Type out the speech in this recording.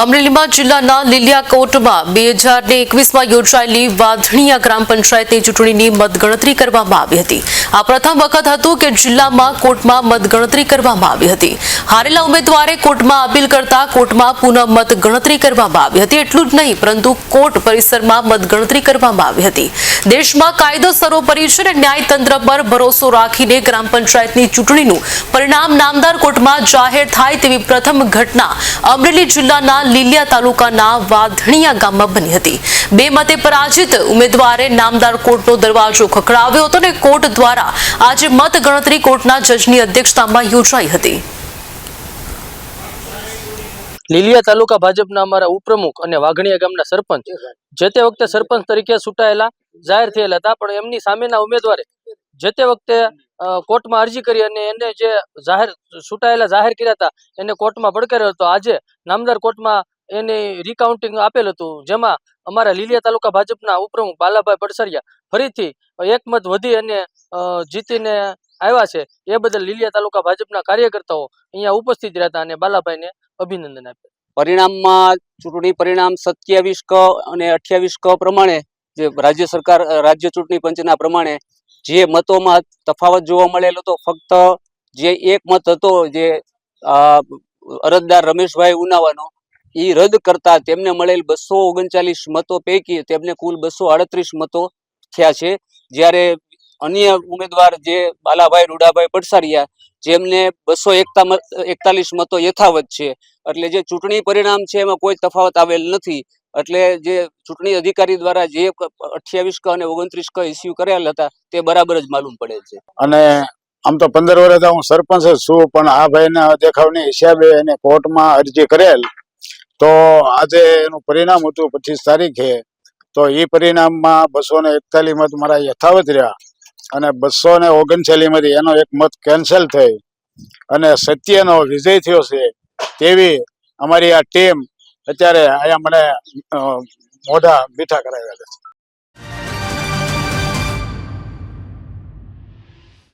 અમરેલીમાં જિલ્લાના લીલિયાકોટમાં બે હજાર ને એકવીસમાં યોજાયેલી વાધણીયા ગ્રામ પંચાયતની ચૂંટણીની મતગણતરી કરવામાં આવી હતી. આ પ્રથમ વખત હતું કે જિલ્લામાં કોર્ટમાં મતગણતરી કરવામાં આવી હતી. હારેલા ઉમેદવારે કોર્ટમાં અપીલ કરતા કોર્ટમાં પુનઃ મતગણતરી કરવામાં આવી હતી. એટલું જ નહીં, પરંતુ કોર્ટ પરિસરમાં મતગણતરી કરવામાં આવી હતી. દેશમાં કાયદો સર્વોપરી છે અને ન્યાયતંત્ર પર ભરોસો રાખીને ગ્રામ પંચાયતની ચૂંટણીનું પરિણામ નામદાર કોર્ટમાં જાહેર થાય તેવી પ્રથમ ઘટના અમરેલી જિલ્લાના લીલિયા તાલુકાના વાધણીયા ગામમાં બની હતી. બે મતે પરાજિત. ઉમેદવારે નામદાર કોર્ટનો દરવાજો ખખડાવ્યો હતો અને કોર્ટ દ્વારા આજે મત ગણતરી કોર્ટના જજની અધ્યક્ષતામાં યોજાઈ હતી. લીલિયા તાલુકા ભાજપના અમારા ઉપપ્રમુખ અને વાઘણીયા ગામના સરપંચ જે તે વખતે સરપંચ તરીકે ચૂંટાયેલા જાહેર થયેલા હતા, પણ એમની સામેના ઉમેદવારે જે તે વખતે કોર્ટમાં અરજી કરી અને એને જે જાહેર છૂટાયેલા જાહેર કર્યા હતા, એને કોર્ટમાં પડકાર્યો હતો. આજે નામદાર કોર્ટમાં એને રિકાઉન્ટિંગ આપેલ હતું. જેમાં અમારા લીલિયા તાલુકા ભાજપના ઉપપ્રમુખ બાલાભાઈ પડસરિયા ફરીથી એક વધી અને જીતીને આવ્યા છે. એ બદલ લીલિયા તાલુકા ભાજપના કાર્યકર્તાઓ અહીંયા ઉપસ્થિત રહ્યા હતા અને બાલાભાઈને અભિનંદન આપ્યા. પરિણામમાં ચૂંટણી પરિણામ સત્યાવીસ ક અને અઠ્યાવીસ ક પ્રમાણે જે રાજ્ય સરકાર, રાજ્ય ચૂંટણી પંચના પ્રમાણે જે મતોમાં તફાવત જોવા મળેલો હતો, ફક્ત જે એક મત હતો જે અરજદાર રમેશભાઈ ઉનાવાનો એ રદ કરતા તેમને મળેલ બસો ઓગણચાલીસ મતો પૈકી તેમને કુલ બસો આડત્રીસ મતો થયા છે. જ્યારે અન્ય ઉમેદવાર જે બાલાભાઈ રૂડાભાઈ પડસારિયા, જેમને બસો એકતા એકતાલીસ મતો યથાવત છે, એટલે જે ચૂંટણી પરિણામ છે એમાં કોઈ તફાવત આવેલ નથી. એટલે જે ચૂંટણી અધિકારી દ્વારા જે અઠ્યાવીસ ક અને ઓગણત્રીસ ક ઇસ્યુ કરેલ હતા, તે બરાબર જ માલુમ પડે છે. અને આમ તો પંદર વર્ષ હું સરપંચ જ છું, પણ આ ભાઈના દેખાવની હિસાબે એને કોર્ટમાં અરજી કરેલ. તો આજે એનું પરિણામ હતું પચીસ તારીખે. તો એ પરિણામમાં બસો ને એકતાલીસ મત મારા યથાવત રહ્યા. અને બસો ને ઓગણચાલીસમાંથી એનો એક મત કેન્સલ થઈ. અને સત્યનો વિજય થયો છે, તેવી અમારી આ ટીમ અત્યારે અહીંયા મને મોઢા મીઠા કરાવ્યા છે.